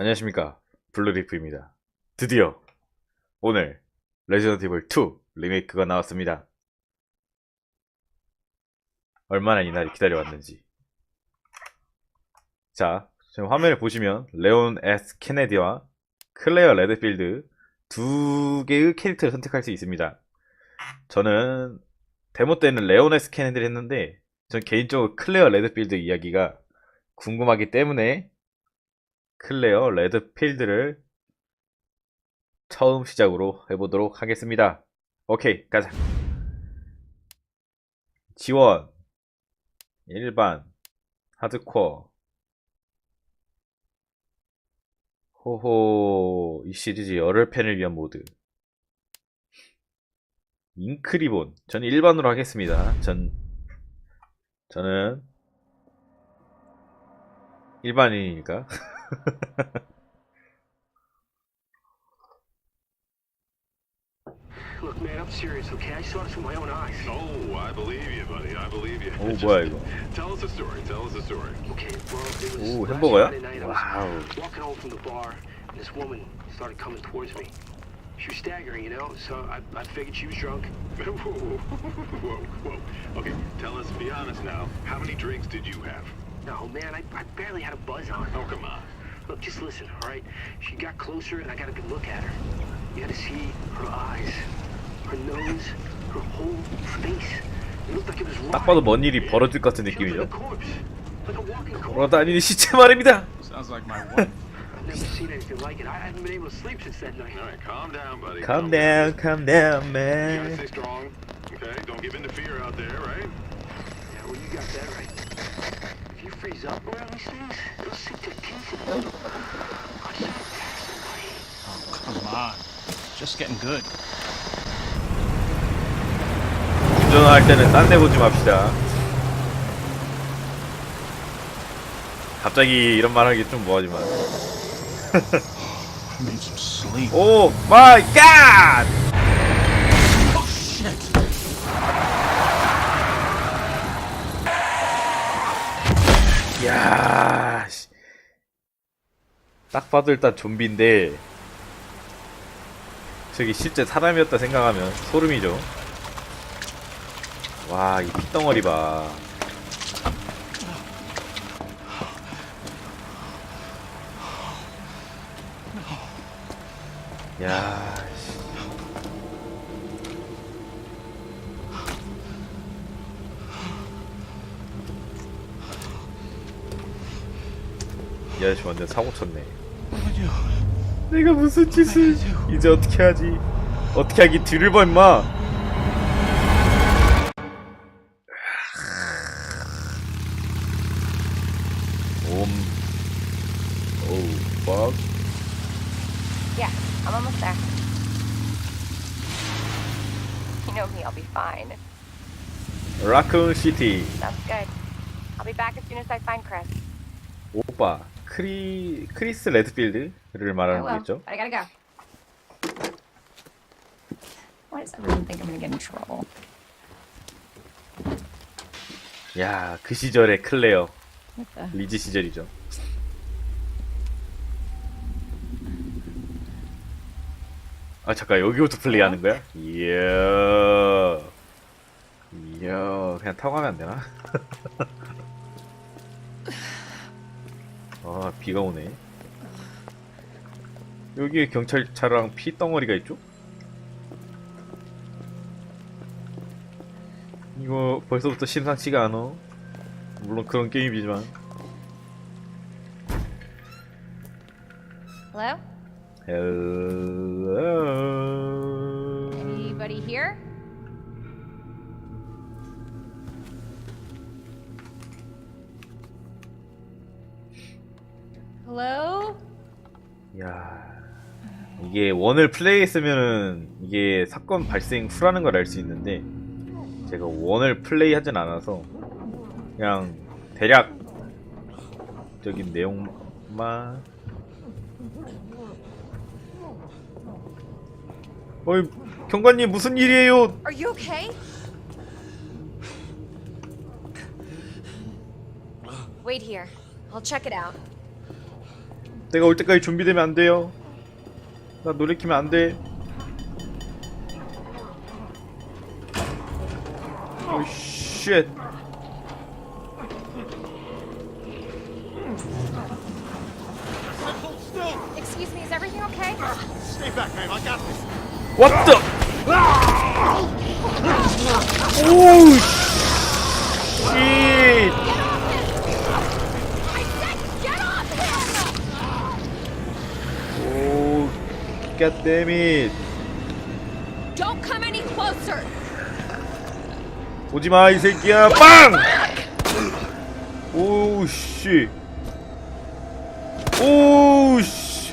안녕하십니까. 블루리프입니다. 드디어 오늘 레지던트 이블 2 리메이크가 나왔습니다. 얼마나 이날이 기다려왔는지. 자 지금 화면을 보시면 레온 S. 케네디와 클레어 레드필드 두 개의 캐릭터를 선택할 수 있습니다. 저는 데모 때는 레온 S. 케네디를 했는데 전 개인적으로 클레어 레드필드 이야기가 궁금하기 때문에 클레어 레드필드를 처음 시작으로 해보도록 하겠습니다. 오케이, 가자. 지원, 일반, 하드코어. 호호, 이 시리즈 열흘 팬을 위한 모드. 잉크리본. 저는 일반으로 하겠습니다. 전, 저는, 일반인이니까. Look, man, I'm serious, okay? I saw this with my own eyes. Oh, I believe you, buddy. I believe you. Oh, boy. Tell us a story. Tell us a story. Okay, well, it was Ooh, last Friday night. Wow. I was walking home from the bar, and this woman started coming towards me. She was staggering, you know, so I, I figured she was drunk. whoa, whoa, whoa. Okay, tell us, be honest now, how many drinks did you have? No, man, I, I barely had a buzz on. Oh, come on. Look, just listen, all right? She got closer, and I got a good look at her. You had to see her eyes, her nose, her whole face. It looked like it was 딱 봐도. 뭔 일이 벌어질 것 같은 느낌이죠. 걸어다니는 시체 말입니다. Sounds like my wife. I've never seen anything like it. I haven't been able to sleep since that night. All right, calm down, buddy. Calm down, calm down, You gotta man. stay strong. Okay, don't give in to fear out there, right? Yeah, well, you got that right. Freeze up around these things, it'll sink their teeth in you. I it pass away. Oh, come on. Just getting good. 운전할 때는 딴 데 보지 맙시다. 갑자기 이런 말 하기 좀 뭐하지만. I need some sleep. 오 마이 갓! 야, 씨. 딱 봐도 일단 좀비인데 저기 실제 사람이었다 생각하면 소름이죠. 와, 이 핏덩어리 봐. 야, 이 아저씨 완전 사고 쳤네. 내가 무슨 짓을 이제 어떻게 하지? 어떻게 하기 뒤를 봐 임마. 옴. 오우 빡. Yeah, I'm almost there. You know me, I'll be fine. 라쿤 시티. That's good. I'll be back as soon as I find Chris. 오빠 크리 크리스 레드필드를 I 말하는 will, 거겠죠? but I gotta go. Why does everyone think I'm gonna get in trouble? 야, 그 시절의 클레어 What the? 리즈 시절이죠. 아 잠깐 여기부터 플레이하는 거야? 이야, 이야, 그냥 타고 가면 안 되나? 비가 오네. 여기에 경찰차랑 피 덩어리가 있죠? 이거 벌써부터 심상치가 않어. 물론 그런 게임이지만. Hello? Hello. 이게 원을 플레이했으면은 이게 사건 발생 후라는 걸 알 수 있는데 제가 원을 플레이하진 않아서 그냥 대략적인 내용만. 어이 경관님 무슨 일이에요? Are you okay? Wait here. I'll check it out. 내가 올 때까지 준비되면 안 돼요. 나 놀래키면 안 돼. 오 쉣. Excuse me, is everything okay? Stay back, babe. I got this. What the? 오우 쉣. I said get off him! 오, God damn it. Don't come any closer! 오지 마 이 새끼야 빵! 오우 씨 오우 씨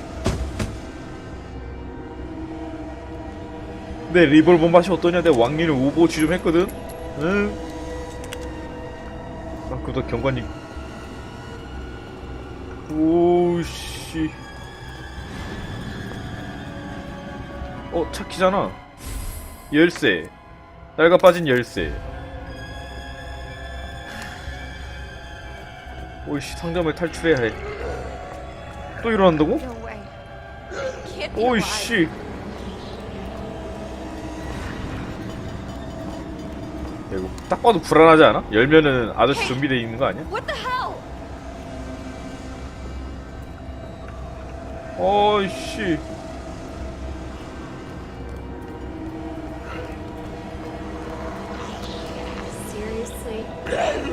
내 리볼버 맛이 어떠냐 내 왕년에 오버워치 좀 했거든 응? 아 그보다 경관이 어, 차키잖아. 열쇠. 낡아 빠진 열쇠. 오이씨, 상점을 탈출해야 해. 또 일어난다고? 오이씨. 야, 이거 딱 봐도 불안하지 않아? 열면은 아저씨 준비되어 있는 거 아니야? 어이씨.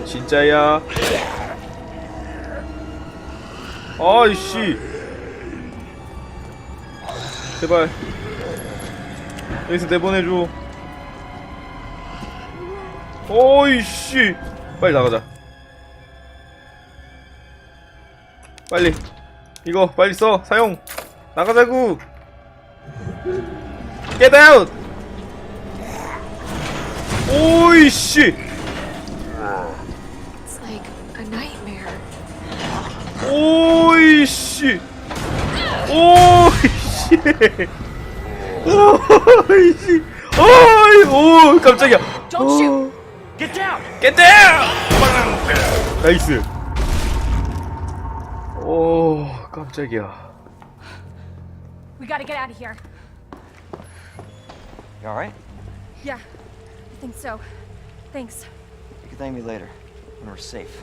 진짜야. 아이씨. 제발. 여기서 내보내줘. 어이씨. 빨리 나가자. 빨리. 이거 빨리 써. 사용. 나가자구. Out. 오이씨. 오이씨 오이씨 오이씨 어이 오 깜짝이야 Don't shoot! Get down! 깼다 빵 나이스 오 깜짝이야 We gotta get out of here. You alright? Yeah, I think so. Thanks. You can thank me later when we're safe.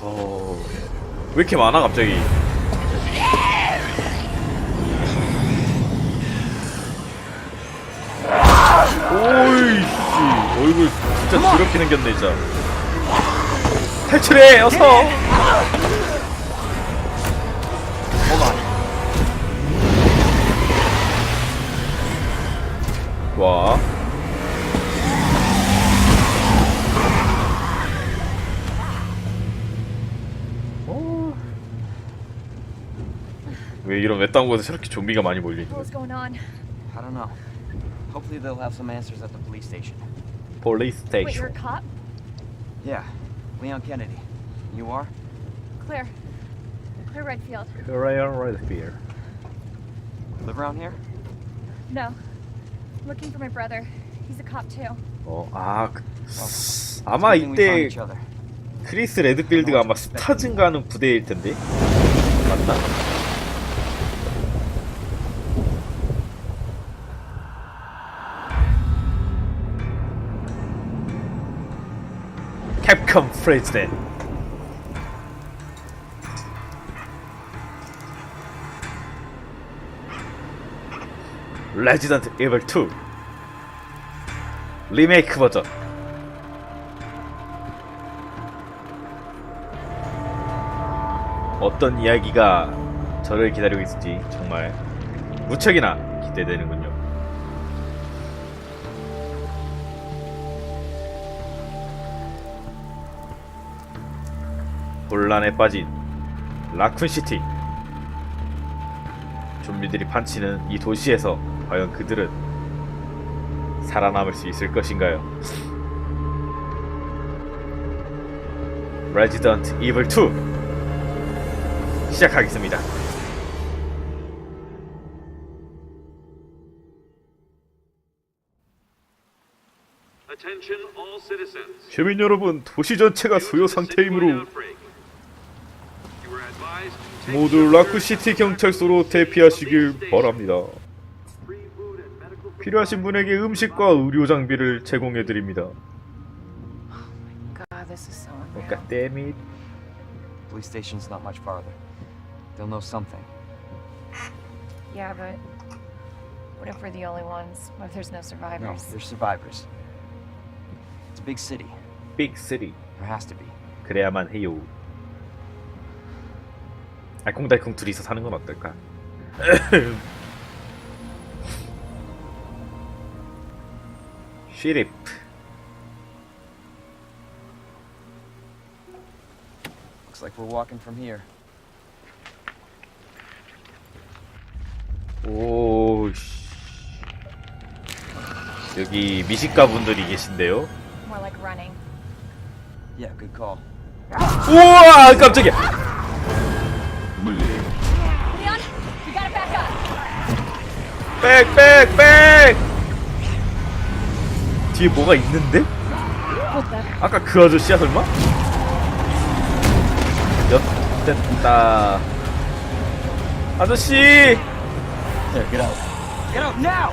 어... 왜 이렇게 많아 갑자기? 오이씨 얼굴 진짜 더럽게 생겼네 진짜. 탈출해 어서! 와 왜 이런 외딴 곳에 저렇게 좀비가 많이 going on? I don't know. Hopefully they'll have some answers at the police station. Police Wait, you're a station. cop? Yeah, Leon Kennedy. You are? Claire. Claire Redfield. Ryan Redfield. Live around here? No. Looking for my brother. He's a cop too. 어, 아, 그, 아마 good thing we found 이때 each other. 크리스 레드필드가 아마 스타 증가하는 부대일 텐데. 맞나? 캡콤 프레지덴트. 레지던트 이블 2 리메이크 버전 어떤 이야기가 저를 기다리고 있을지 정말 무척이나 기대되는군요. 혼란에 빠진 라쿤시티. 좀비들이 판치는 이 도시에서 과연 그들은 살아남을 수 있을 것인가요? 레지던트 이블 2 시작하겠습니다. Attention all citizens. 시민 여러분, 도시 전체가 소요 상태이므로 모두 라쿠시티 경찰서로 대피하시길 바랍니다. 필요하신 분에게 음식과 의료 장비를 제공해 드립니다. God, this is so unreal. God damn it. Police station's not much farther. They'll know something. Yeah, but what if we're the only ones? What if there's no No, survivors? they're survivors. It's a big city. Big City. There has to be. 그래야만 해요. 알콩달콩 둘이서 사는 건 어떨까? 쉬립. Looks like we're walking from here. 오, 씨. 여기 미식가 분들이 계신데요. More like running. Yeah, good call. 우와, 깜짝이야. 백, 백, 백. 뒤에 뭐가 있는데? 아까 그 아저씨야 설마? 엿됐다. 아저씨. There, get out. Get out now!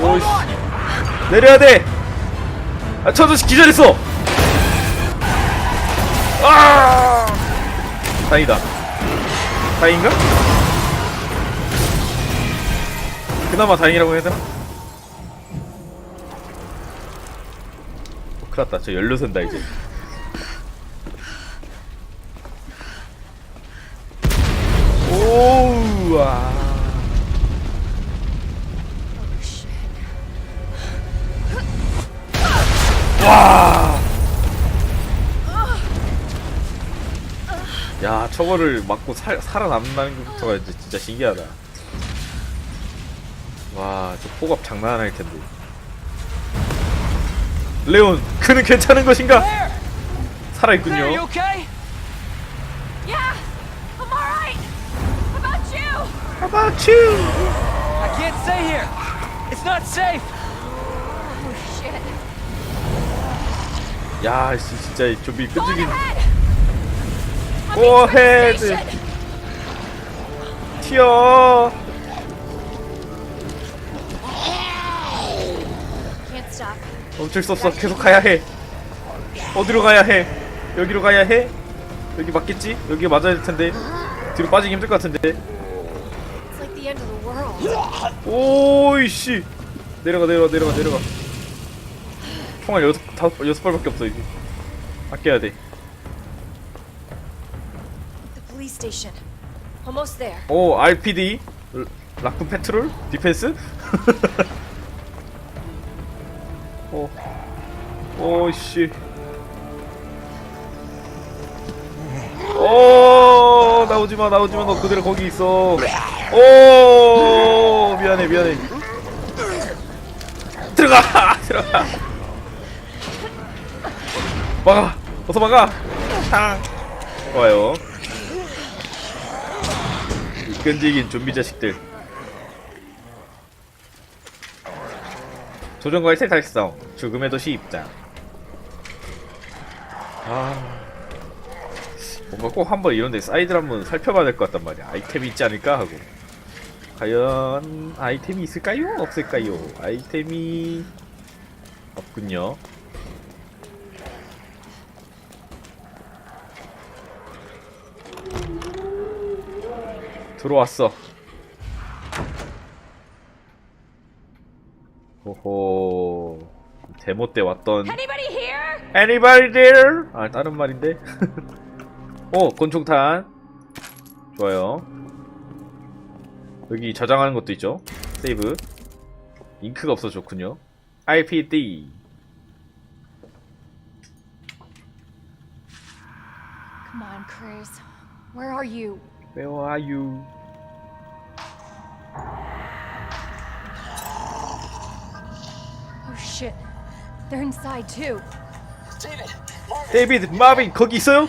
오씨. 내려야 돼. 아, 저 아저씨 기절했어. 아! 다행이다. 다행인가? 그나마 다행이라고 해야 되나? 어, 큰일 났다. 저 연료 샌다, 이제. 오우, 아. 저거를 맞고 살, 살아남는다는 것부터가 이제 진짜 신기하다. 와, 저 폭압 장난 아닐 텐데. 레온, 그는 괜찮은 것인가? 살아있군요. okay? Yeah, I'm alright. How about you? How about you? I can't stay here. It's not safe. Oh shit. 야, 씨, 진짜 이 좀비 끈질긴. Ahead. station. 튀어. Can't stop. 멈출 수 없어. 계속 가야 해. 어디로 가야 해? 여기로 가야 해? 여기 맞겠지? 여기 맞아야 될 텐데. 뒤로 빠지기 힘들 것 같은데. 오이씨. 내려가 내려가 내려가 내려가. 총알 여섯 다섯 발- 여섯 발밖에 없어 이제. 아껴야 돼. The police station. Almost there. 오 RPD 라- 라쿤 페트롤 디펜스. 오. 오씨. 오 나오지 마 나오지 마 너 그대로 거기 있어. 오 미안해 미안해. 들어가 들어가. 막아 어서 막아. 탕. 좋아요. 이 끈질긴 좀비 자식들. 조정과의 새 달성. 죽음의 도시 입장. 아. 뭔가 꼭 한번 이런데 사이드를 한번 살펴봐야 될 것 같단 말이야. 아이템이 있지 않을까 하고. 과연 아이템이 있을까요? 없을까요? 아이템이 없군요. 들어왔어. 호호. 데모 때 왔던 Anybody here? Anybody there? 아 다른 말인데. 오 권총탄. 좋아요. 여기 저장하는 것도 있죠. 세이브. 잉크가 없어 서 좋군요. IPD. Come on, Cruz. Where are you? Where are you? Oh shit. They're inside too. 데이비드, 마빈 거기 있어요?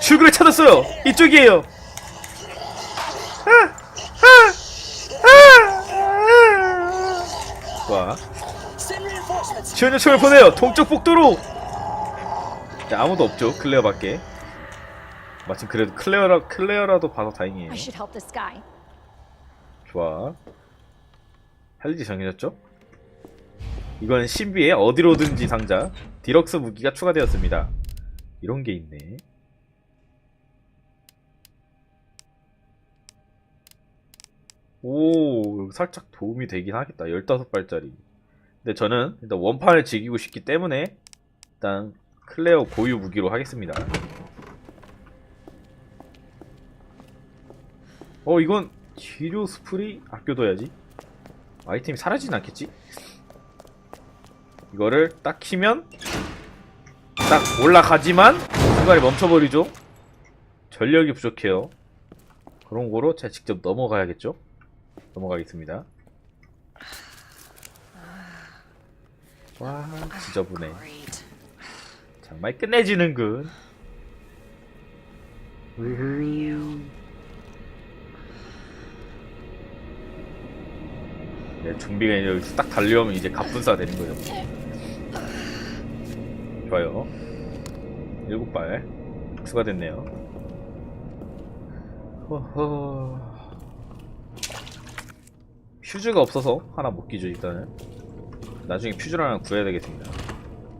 출구를 찾았어요. 이쪽이에요. 아, 아, 아, 아. 와. 지원 요청을 보내요. 동쪽 복도로. 자, 아무도 없죠. 클레어밖에. 마침 그래도 클레어라 클레어라도 봐서 다행이에요. 좋아. 할 일이 정해졌죠? 이건 신비의 어디로든지 상자 디럭스 무기가 추가되었습니다. 이런 게 있네. 오, 살짝 도움이 되긴 하겠다. 15발짜리. 근데 저는 일단 원판을 즐기고 싶기 때문에 일단 클레어 고유 무기로 하겠습니다. 어, 이건 치료 스프레이 아껴둬야지. 아이템이 사라지진 않겠지? 이거를 딱 키면 딱 올라가지만 중간에 멈춰버리죠. 전력이 부족해요. 그런 거로 제가 직접 넘어가야겠죠? 넘어가겠습니다. 와, 지저분해. 정말 끝내주는군. 우후. 좀비가 이제 여기서 딱 달려오면 이제 갑분싸 되는 거예요. 좋아요. 일곱 발 추가됐네요. 허허. 퓨즈가 없어서 하나 못 끼죠 일단은. 나중에 퓨즈를 하나 구해야 되겠습니다.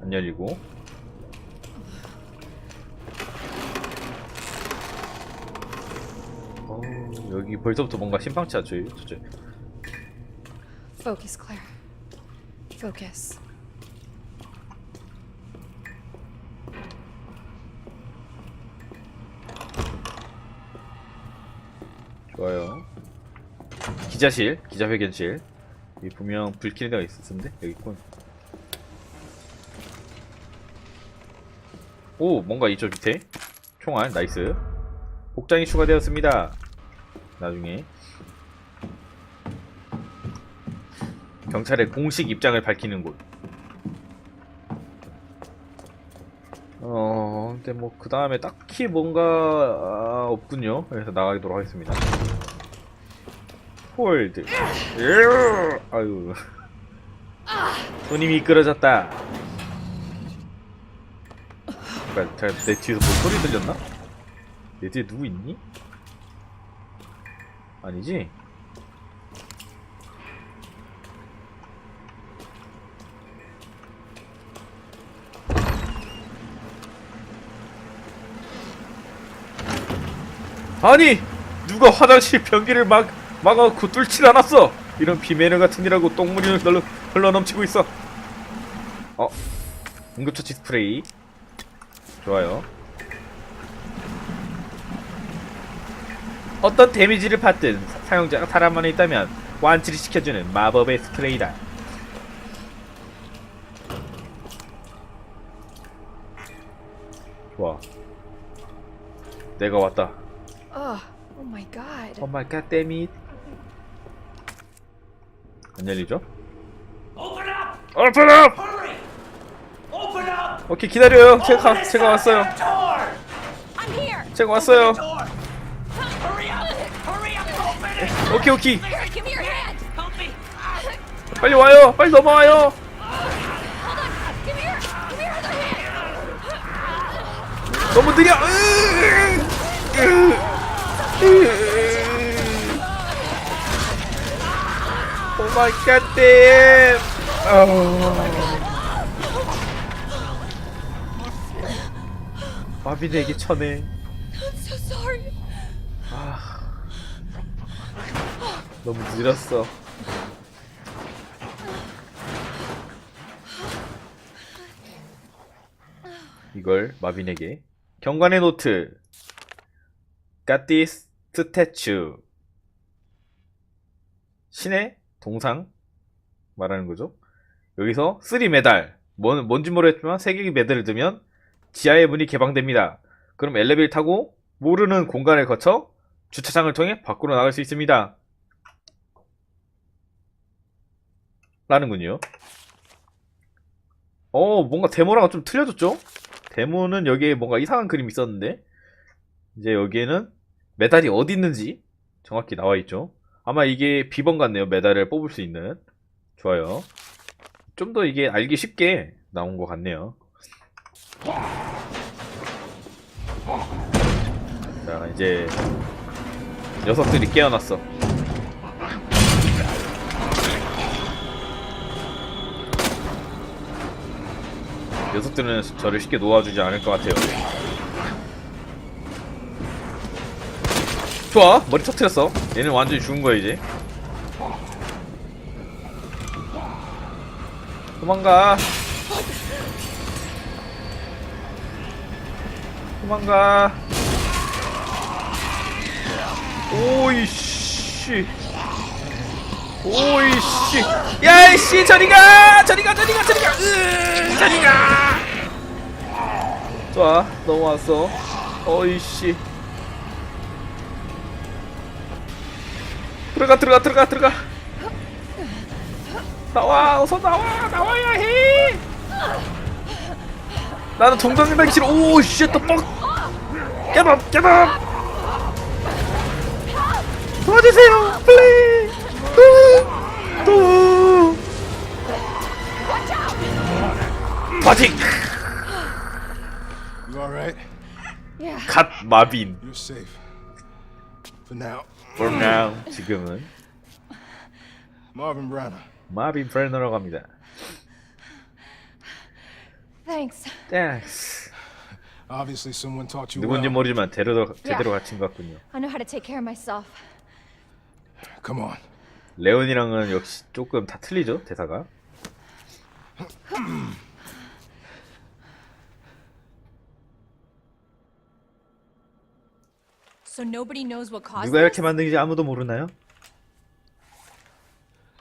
안 열리고. 어, 여기 벌써부터 뭔가 심상치 않죠, 저쪽. Focus, Claire. Focus. 좋아요. 기자실, 기자회견실. 여기 분명 불 켜는 데가 있었는데 여기 있군. 오, 뭔가 이쪽 밑에 총알 나이스. 복장이 추가되었습니다. 나중에 경찰의 공식 입장을 밝히는 곳. 어, 근데 뭐 그 다음에 딱히 뭔가 아, 없군요. 그래서 나가도록 하겠습니다. 홀드. 으, 아유. 손님이 이끌어졌다. 뭐야, 제가 내 뒤에서 뭐 소리 들렸나? 내 뒤에 누구 있니? 아니지? 아니! 누가 화장실 변기를 막, 막아놓고 뚫질 않았어! 이런 비매너 같은 이라고 똥물이 흘러, 흘러 넘치고 있어. 어. 응급처치 스프레이. 좋아요. 어떤 데미지를 받든 사용자가 사람 안에 있다면 완치를 시켜주는 마법의 스프레이다. 좋아. 내가 왔다. Oh, oh my god. 오 마이 갓 데밋. 안 열리죠? Open up! 업! Hurry! Open up! 오케이 기다려요. 제가 제가 왔어요. I'm here. 제가 왔어요. Hurry up! Hurry up! Open it! 오케이 오케이. Give me your hand. Help me! 빨리 와요. 빨리 넘어와요. Hold on. Give me your, give me your other hand. 너무 느려. 으으으. 으 으. 오 마이 갓 댐. 마빈에게 쳐내. I'm so sorry. 너무 느렸어. 이걸 마빈에게 경관의 노트 Got this statue 신의 동상 말하는 거죠. 여기서 3 메달 뭔, 뭔지 모르겠지만 3개의 메달을 두면 지하의 문이 개방됩니다. 그럼 엘리베이터 타고 모르는 공간을 거쳐 주차장을 통해 밖으로 나갈 수 있습니다. 라는군요. 어, 뭔가 데모랑 좀 틀려졌죠? 데모는 여기에 뭔가 이상한 그림이 있었는데, 이제 여기에는 메달이 어디 있는지 정확히 나와 있죠. 아마 이게 비번 같네요. 메달을 뽑을 수 있는. 좋아요. 좀 더 이게 알기 쉽게 나온 것 같네요. 자 이제 녀석들이 깨어났어 녀석들은 저를 쉽게 놓아주지 않을 것 같아요 좋아. 머리 터트렸어. 얘는 완전히 죽은 거야 이제. 도망가. 도망가. 오이씨. 오이씨. 야이씨 저리가! 저리가 저리가 저리가! 으 저리가! 좋아. 넘어왔어. 어이씨 들어가 들어가 들어가 들어가. 나와 어서 나와 나와야 해. 나는 나기 싫어 오씨 또뻑 깨밥 깨밥 도와주세요 플레이 또? Yeah. 갓 마빈. You're safe. For now. for now 지금은 Marvin Branner. 마빈 프레너라고 합니다 Thanks. 땡스 Obviously someone taught you 누군지 well. 모르지만 제대로 제대로 갇힌 것 같군요 I know how to take care of myself. Come on. 레온이랑은 역시 조금 다 틀리죠 대사가 So nobody knows what caused 누가 이렇게 this? 만든지 아무도 모르나요?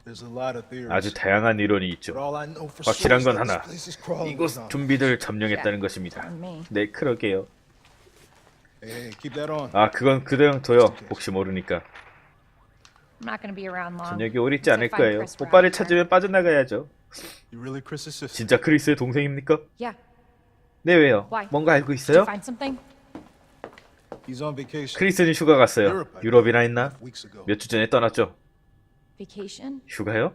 There's a lot of theories. 아주 다양한 이론이 But 있죠 all I know for 확실한 건 하나. this place is crawling 이곳 zombies. 좀비들 점령했다는 것입니다. 네 그러게요 Hey, hey, keep that on. 아 그건 그대로 둬요 혹시 모르니까 I'm not gonna be around long. 저녁이 오래 있지 않을 거예요 오빠를 here. 찾으면 빠져나가야죠 You really Chris's sister? 진짜 크리스의 동생입니까? Yeah. 네 왜요? Why? 뭔가 알고 Did you 있어요? find something? He's on vacation. 크리스는 휴가 갔어요 유럽이나 했나? Weeks ago. 몇주 전에 떠났죠 Vacation? 휴가요?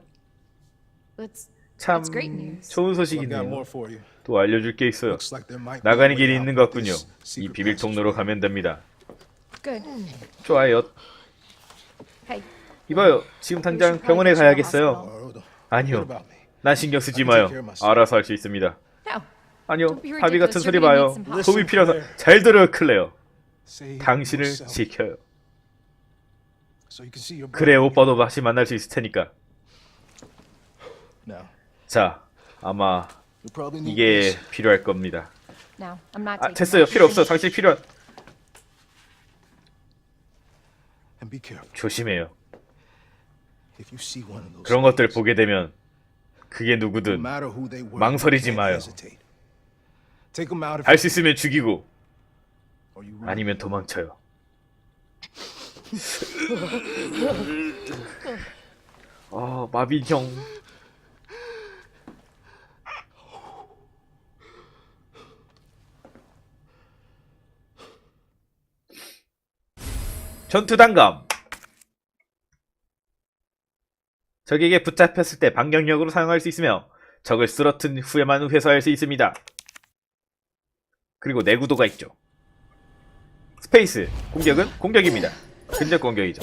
Let's. 참 That's great news. 좋은 소식이네요 more for you. 또 알려줄 게 있어요 Looks like there might be 나가는 길이 있는 것 같군요 이 비밀 통로로. 가면 됩니다 Good. 좋아요 Hey. 이봐요 지금 당장 병원에 가야겠어요 Oh. 아니요? 난 신경 쓰지 마요 알아서 할 수 있습니다. 아니요 바비 같은. 소리 마요 help. 도움이 필요해서 잘 들어요 클레어 당신을 지켜요 so you can see your 그래 brother. 오빠도 다시 만날 수 있을 테니까 자 아마 you probably need 이게. 필요할 겁니다 No, I'm not 아 됐어요. 필요 없어 당신 필요한 And be careful. 조심해요 If you see one of those 그런 것들 보게 되면 그게 no 누구든 matter who they were, 망설이지 마요. hesitate. Take them out if 할수 있으면 죽이고 아니면 도망쳐요 아 마빈 형 전투 단검 적에게 붙잡혔을 때 반격력으로 사용할 수 있으며 적을 쓰러튼 후에만 회수할 수 있습니다. 그리고 내구도가 있죠. 스페이스 공격은 공격입니다. 근접 공격이죠.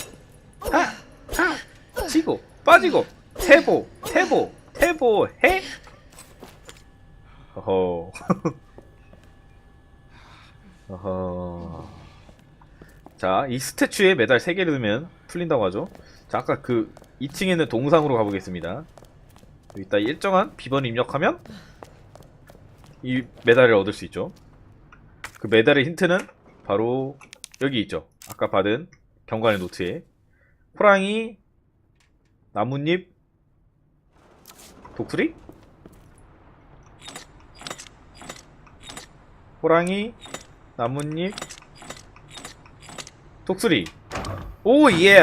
하! 하! 치고 빠지고 태보 태보 태보 해 어허 어허 자 이 스태츄에 메달 3개를 넣으면 풀린다고 하죠 자 아까 그 2층에 있는 동상으로 가보겠습니다 여기다 일정한 비번을 입력하면 이 메달을 얻을 수 있죠 그 메달의 힌트는 바로 여기 있죠. 아까 받은 경관의 노트에 호랑이, 나뭇잎, 독수리? 호랑이, 나뭇잎, 독수리. 오 예!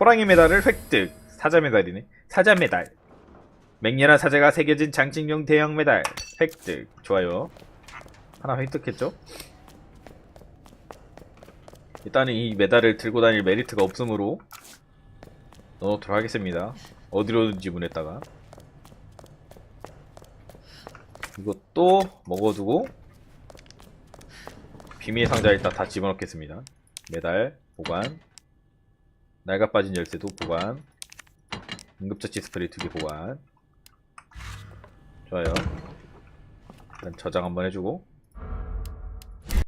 호랑이 메달을 획득. 사자 메달이네. 사자 메달. 맹렬한 사자가 새겨진 장식용 대형 메달 획득. 좋아요. 하나 획득했죠? 일단은 이 메달을 들고 다닐 메리트가 없으므로 넣어도록 하겠습니다. 어디로든 지문했다가 이것도 먹어두고 비밀 상자 일단 다 집어넣겠습니다. 메달 보관. 낡아 빠진 열쇠도 보관. 응급처치 스프레이 두 개 보관. 좋아요. 일단 저장 한번 해주고